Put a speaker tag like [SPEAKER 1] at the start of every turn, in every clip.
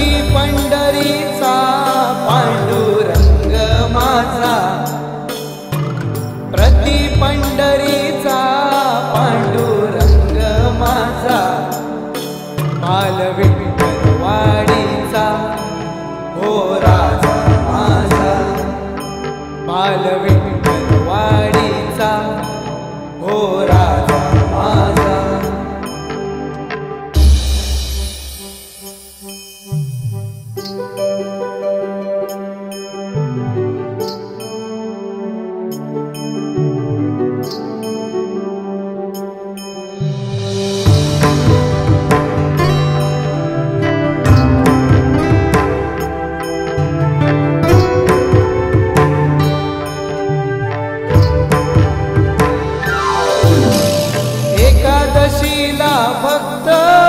[SPEAKER 1] हरी पंढरीचा पांडुरंग माझा. प्रति पंढरीचा पांडुरंग माझा. मालवी वाडीचा हो राजा माझा. मालवी भक्त होती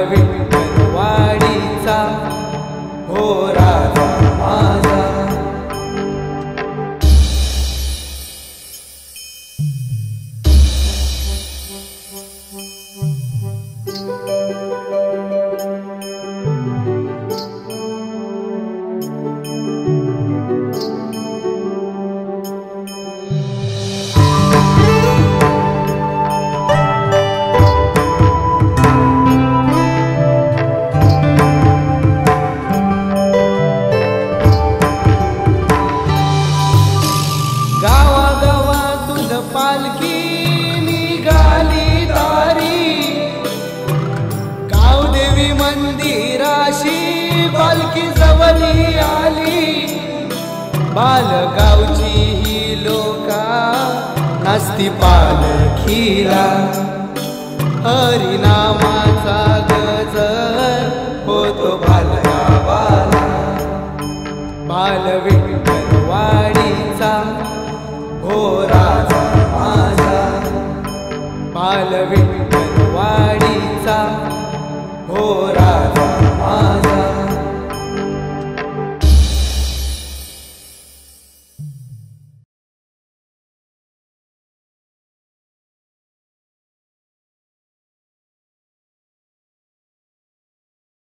[SPEAKER 1] बाल विठ्ठलवाडीचा हो राजा माझा. गावागावातून पालखी निघाली तारी. गावदेवी मंदिराशी पालखी जवळी आली. बालगावची ही लोका नास्ती पालखीला. हरिनामाचा गजर होतो बालगावाला. बाल विठ्ठलवाडीचा हो राजा आलविवारि